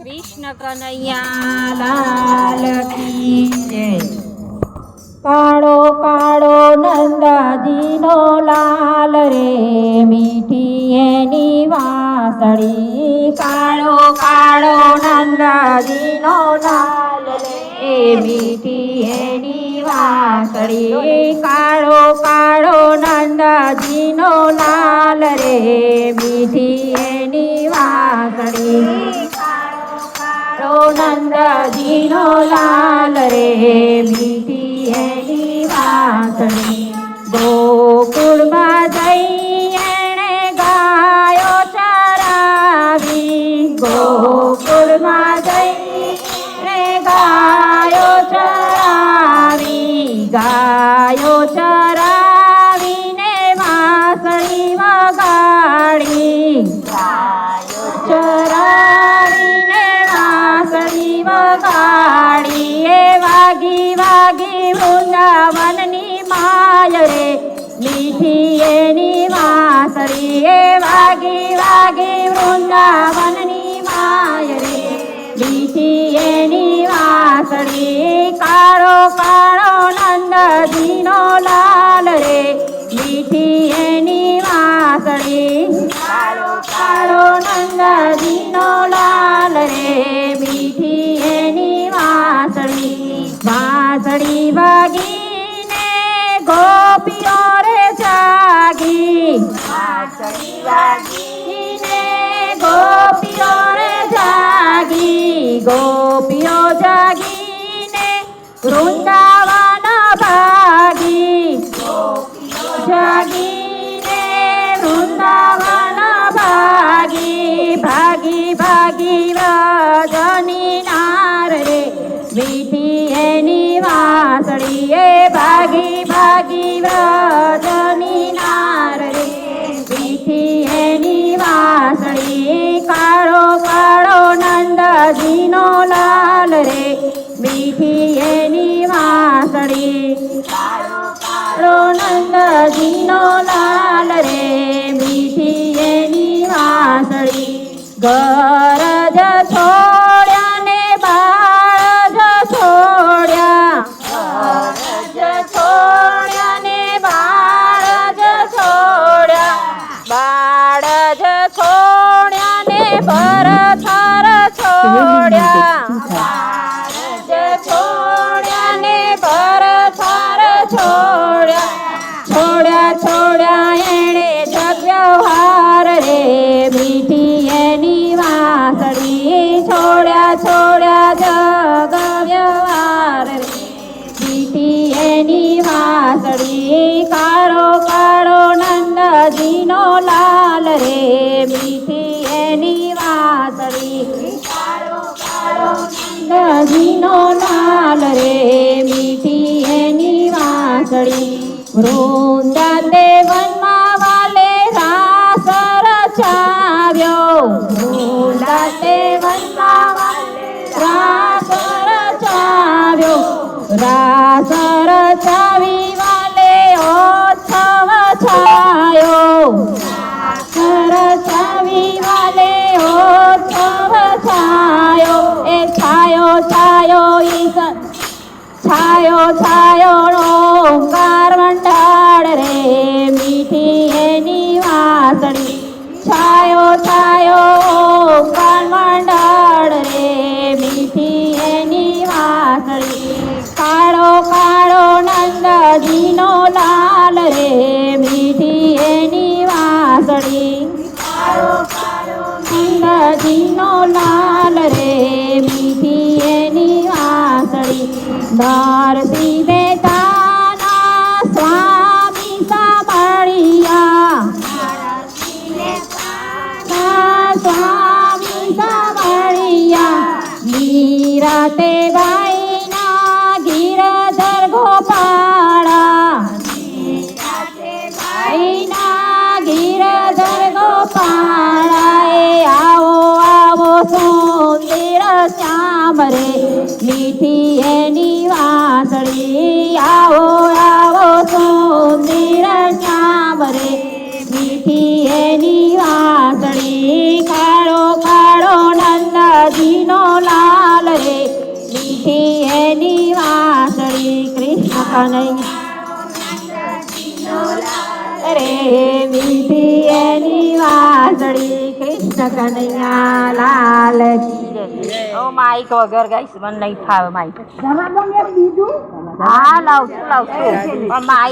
કૃષ્ણ કનૈયા લાલ કી જય કાળો કાળો નંદાજીનો લાલ રે મીઠી એની વાસળી કાળો કાળો નંદાજીનો લાલ રે મીઠી એની વાસળી કાળો કાળો નંદાજીનો લાલ રે મીઠી એની વાસળી નંદજીનો લાલ રે મીઠી એની વાસણી ગોકુળમાં જઈ એણે ગાયો ચરાવી. ગોકુળમાં જઈ એણે ગાયો ચરાવી. ગાયો વૃંદાવનની માય રે મીઠી એની વાસળી કાળો કાળો નંદજીનો લાલ રે મીઠી એની વાસળી કાળો કાળો નંદજીનો લાલ રે મીઠી એની વાસળી વાસળી વાગીને ગોપીઓ રે જાગી વાસળી વાગીને ગોપીઓ જાગીને વૃંદાવન છોડ્યા છોડ્યા ને ભરથર છોડ્યા છોડ્યા છોડ્યા એણે જગ વ્યવહાર રે મીઠી એની વાસળી છોડ્યા છોડ્યા જગ વ્યવહાર રે, મીઠી એની વાસળી, કાળો કાળો નંદજીનો લાલ રે, મીઠી એની નંદજીનો લાલ રે, મીઠી એની વાંસળી વૃંદા તે વનમાં વાલે રાસ રચાવ્યો વૃંદાતે વનમાં વાલે રાસ રચાવ્યો રાસ રચાવી વાલે ઓછવ છાયો. રચાવી વાલે ઓછવ છાયો. છાયો છાયો ઓંકાર મંડાળ રે. મીઠી એની વાસળી છાયો છાયો ઓંકાર મંડાળ રે. મીઠી એની વાસળી કાળો કાળો નંદજીનો લાલ રે. મીઠી એની વાસળી કાળો કાળો નંદજીનો લાલ નરસિંહ મહેતાના સ્વામી સાંભળ્યા. સ્વામી સાંભળ્યા. નિરાતે ભાઈના ગિરધર ગોપાળા ભાઈના ગિરધર ગોપાળા એ આવો આવો સુંદર શ્યામ રે મીઠી એની કનૈયા અરે, મીઠી એની વાસળી કૃષ્ણ કનૈયા, લાલ. ઓ, માઈક વગર ગાઈશ મને નહીં ફાવે માઈક. હા લાવશું લાવશું પણ માઈક